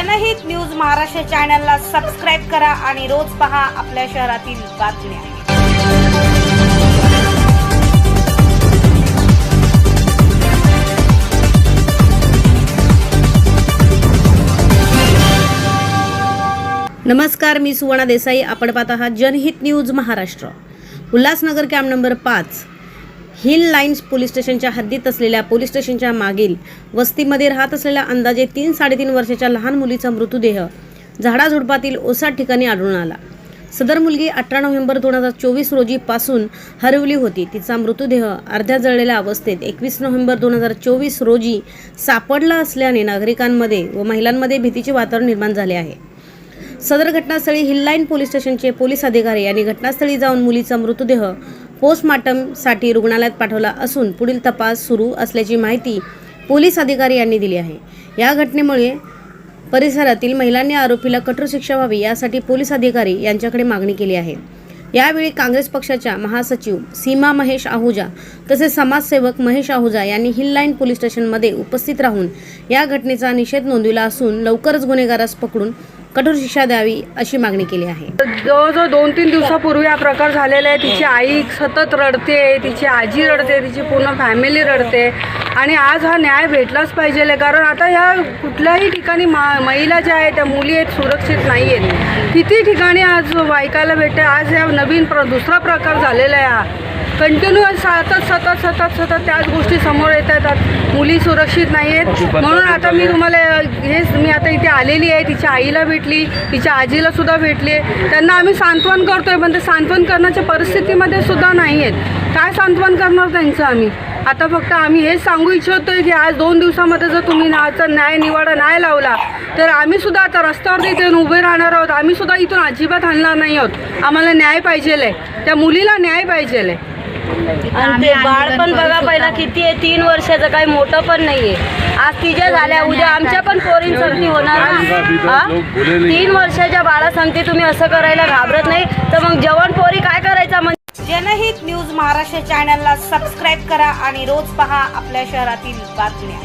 जनहित न्यूज महाराष्ट्र चॅनलला सबस्क्राईब करा आणि रोज पहा आपल्या शहरातील बातम्या. नमस्कार मी सुवर्णा देसाई. आपण पाहत आहात Janhit news Maharashtra. Ulhasnagar camp number पाच. हिल लाईन्स पोलीस स्टेशनच्या हद्दीत असलेल्या पोलीस स्टेशनच्या मागील वस्तीमध्ये राहत असलेल्या अंदाजे तीन साडेतीन वर्षाच्या लहान मुलीचा मृतदेह झाडाझुडपातील ओसाट ठिकाणी आढळून आला. सदर मुलगी अठरा नोव्हेंबर दोन हजार चोवीस रोजी पासून हरवली होती. तिचा मृतदेह अर्ध्या जळलेल्या अवस्थेत एकवीस नोव्हेंबर दोन हजार चोवीस रोजी सापडला असल्याने नागरिकांमध्ये व महिलांमध्ये भीतीचे वातावरण निर्माण झाले आहे. सदर घटनास्थळी हिललाईन पोलीस स्टेशनचे पोलीस अधिकारी यांनी घटनास्थळी जाऊन मुलीचा मृतदेह पोस्टमार्टमसाठी रुग्णालयात पाठवला असून पुढील तपास सुरू असल्याची माहिती पोलीस अधिकारी यांनी दिली आहे. या घटनेमुळे परिसरातील महिलांनी आरोपीला कठोर शिक्षा व्हावी यासाठी पोलीस अधिकारी यांच्याकडे मागणी केली आहे. यावेळी काँग्रेस पक्षाच्या महासचिव सीमा महेश आहुजा तसेच समाजसेवक महेश आहुजा यांनी हिल लाईन पोलीस स्टेशनमध्ये उपस्थित राहून या घटनेचा निषेध नोंदविला असून लवकरच गुन्हेगारास पकडून कठोर शिक्षा द्यावी अशी मागणी केली आहे. जवळजवळ दोन तीन दिवसापूर्वी हा प्रकार झालेला आहे. तिची आई सतत रडते तिची आजी रडते तिची पूर्ण फॅमिली रडते. आणि आज हा न्याय भेटलाच पाहिजे कारण आता ह्या कुठल्याही ठिकाणी मा महिला ज्या आहेत त्या मुली आहेत सुरक्षित नाही आहेत. किती ठिकाणी आज ऐकायला भेटते. आज ह्या नवीन प्र दुसरा प्रकार झालेला आहे हा. कंटिन्यू सतत सतत सतत सतत त्याच गोष्टी समोर येत आहेत. मुली सुरक्षित नाही आहेत. म्हणून आता मी तुम्हाला हेच मी आता इथे आलेली आहे. तिच्या आईला भेटली तिच्या आजीला सुद्धा भेटली त्यांना आम्ही सांत्वन करतोय पण ते सांत्वन करण्याच्या परिस्थितीमध्ये सुद्धा नाही आहेत. काय सांत्वन करणार त्यांचं आम्ही? आता फक्त आम्ही हेच सांगू इच्छितोय की आज दोन दिवसामध्ये जर तुम्ही नाचा न्याय निवाडा नाही लावला तर आम्ही सुद्धा आता रस्त्यावरती इथे येऊन उभे राहणार आहोत. आम्ही सुद्धा इथून अजिबात हलणार नाही आहोत. आम्हाला न्याय पाहिजेल आहे त्या मुलीला न्याय पाहिजेल आहे आणि ते बाळ पण बघा पहिला किती आहे तीन वर्षाचं काही मोठं पण नाहीये. आज तिच्या झाल्या उद्या आमच्या पण पोरीन संगती होणार ना. हा? तीन वर्षाच्या बाळा सांगते तुम्ही असं करायला घाबरत नाही. तर मग जवान पोरी काय करायचा म्हणजे जनहित न्यूज महाराष्ट्र चॅनलला सबस्क्राईब करा आणि रोज पहा आपल्या शहरातील बातम्या.